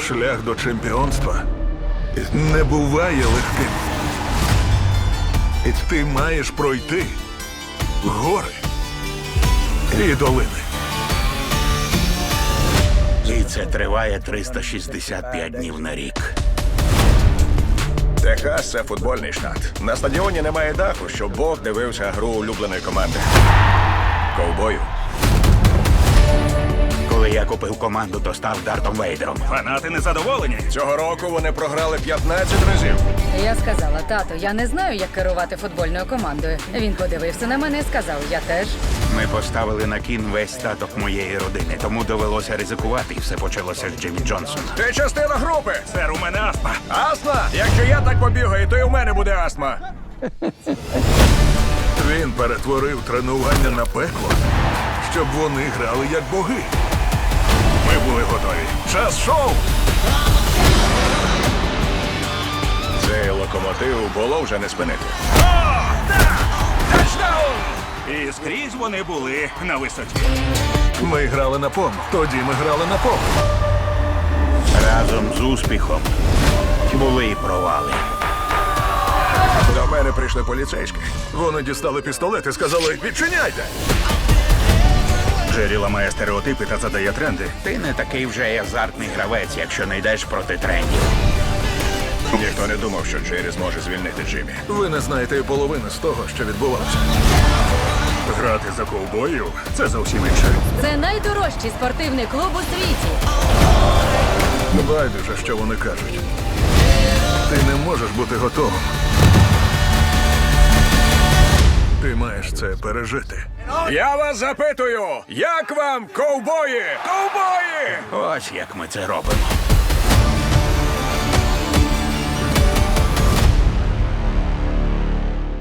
Шлях до чемпіонства не буває легким. Ти маєш пройти гори і долини. І це триває 365 днів на рік. Техас це футбольний штат. На стадіоні немає даху, щоб Бог дивився гру улюбленої команди. Ковбою. Я купив команду, то став Дартом Вейдером. Фанати незадоволені. Цього року вони програли 15 разів. Я сказала, тато, я не знаю, як керувати футбольною командою. Він подивився на мене і сказав, я теж. Ми поставили на кін весь статок моєї родини, тому довелося ризикувати, і все почалося з Джиммі Джонсона. Ти частина групи. Сер, у мене астма. Астма? Якщо я так побігаю, то і в мене буде астма. Він перетворив тренування на пекло, щоб вони грали як боги. Час шоу! Цей локомотив було вже не спинити. І скрізь вони були на висоті. Ми грали на повну. Тоді ми грали на повну. Разом з успіхом були і провали. До мене прийшли поліцейські. Вони дістали пістолет і сказали: відчиняйте! Джері ламає стереотипи та задає тренди. Ти не такий вже й азартний гравець, якщо не йдеш проти трендів. Ніхто не думав, що Джері зможе звільнити Джиммі. Ви не знаєте і половини з того, що відбувалося. Грати за ковбоїв це зовсім інше. Це найдорожчий спортивний клуб у світі. Байдуже, що вони кажуть. Ти не можеш бути готовим. Це пережити. Я вас запитую, як вам ковбої? Ковбої! Ось як ми це робимо.